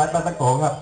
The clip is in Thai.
ร้านบ้านตะโกครับ